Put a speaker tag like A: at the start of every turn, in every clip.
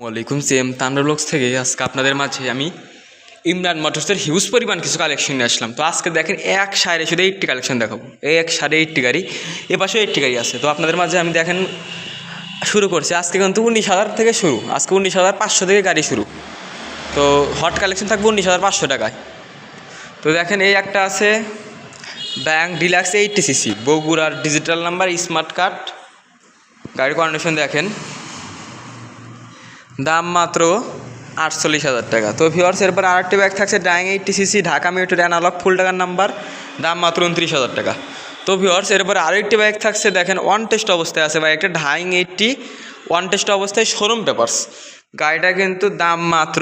A: ওয়ালাইকুম same Tanda blogs থেকে আজকে আপনাদের মাঝে আমি ইমরান মোটরসের হিউজ পরিমাণ কিছু কালেকশন নিয়ে আসলাম। তো আজকে দেখেন এক সাড়ে শুধু এইটটি কালেকশন দেখাবো। এই এক সাড়ে এইটটি গাড়ি এ পাশেও এইটটি গাড়ি আছে। তো আপনাদের মাঝে আমি দেখেন শুরু করছি। আজকে কিন্তু উনিশ হাজার থেকে শুরু। আজকে উনিশ হাজার পাঁচশো থেকে গাড়ি শুরু। তো হট কালেকশন থাকবে উনিশ হাজার পাঁচশো টাকায়। তো দেখেন এই একটা আছে ব্যাংক ডিলাক্স এইটটি সিসি বগুড়ার ডিজিটাল নাম্বার স্মার্ট কার্ড গাড়ির কন্ডিশন দেখেন। দাম মাত্র আটচল্লিশ হাজার টাকা। তো ভিওর্স এরপর আরেকটি ব্যাগ থাকছে ডাইং এইটটি সিসি ঢাকা মিউটের অ্যানালগ ফুল টাকার নাম্বার দাম মাত্র উনত্রিশ হাজার টাকা। তো ভিওর্স এরপর আরেকটি বাইক থাকছে, দেখেন ওয়ান টেস্ট অবস্থায় আছে বাইকটা ডাইং এইটটি ওয়ান টেস্ট অবস্থায় শোরুম পেপার্স গাড়িটা কিন্তু দাম মাত্র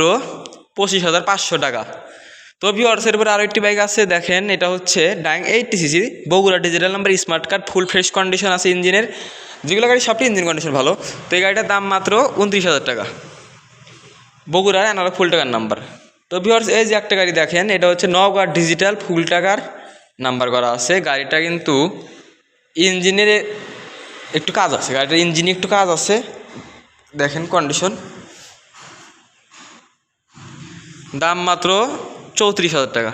A: পঁচিশ হাজার পাঁচশো টাকা। তো ভিওর্স এরপর আরও একটি বাইক আছে, দেখেন এটা হচ্ছে Dayang eighty CC Bogura digital number smart card full fresh condition আছে ইঞ্জিনের। যেগুলো গাড়ি সবটি ইঞ্জিন কন্ডিশন ভালো, তো এই গাড়িটার দাম মাত্র উনত্রিশ হাজার টাকা। বগুড়ার অ্যানালগ ফুল টাকার নাম্বার তো ভিওর্স এই যে একটা গাড়ি দেখেন, এটা হচ্ছে নওগাঁ ডিজিটাল ফুল টাকার নাম্বার করা আছে। গাড়িটা কিন্তু ইঞ্জিনের একটু কাজ আছে, গাড়িটার ইঞ্জিনে একটু কাজ আছে। দেখেন কন্ডিশন দাম মাত্র চৌত্রিশ হাজার টাকা।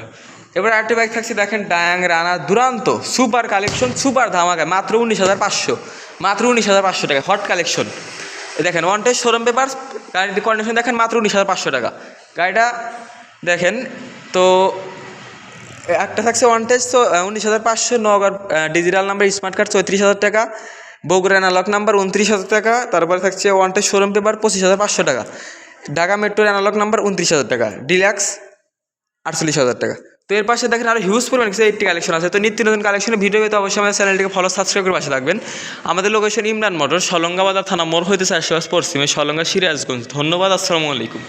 A: এবার আরেকটি বাইক থাকছে, দেখেন ডায়াং রানা দুরান্ত সুপার কালেকশন সুপার ধামাকা মাত্র উনিশ হাজার পাঁচশো। মাত্র উনিশ হাজার পাঁচশো টাকা হট কালেকশন দেখেন ওয়ান টেস্ট শোরুম পেপার গাড়ির কন্ডিশন দেখেন, মাত্র উনিশ হাজার পাঁচশো টাকা। গাড়িটা দেখেন, তো একটা থাকছে ওয়ান টেস্ট উনিশ হাজার পাঁচশো নগর ডিজিটাল নাম্বার স্মার্ট কার্ড চৌত্রিশ হাজার টাকা। বগুড়া অ্যানালগ নাম্বার উনত্রিশ হাজার টাকা। তারপরে থাকছে ওয়ান টেস্ট শোরুম পেপার পঁচিশ হাজার পাঁচশো টাকা। ঢাকা মেট্রোর অ্যানালগ নাম্বার উনত্রিশ হাজার টাকা। ডিলাক্স আটচল্লিশ হাজার টাকা। তো এর পাশে দেখেন আরও হিউজ পরিমাণ কিছু এইটটি কালেকশন আছে। তো নিত্য নতুন কালেকশনের ভিডিও তো অবশ্যই আমাদের চ্যানেলটিকে ফলো সাবস্ক্রাইব করে পাশে থাকবেন। আমাদের লোকেশন ইমরান মোটর, সলঙ্গাবাজার থানা মোড় হইতে চারশো পশ্চিমে সলঙ্গা সিরাজগঞ্জ। ধন্যবাদ, আসসালামু আলাইকুম।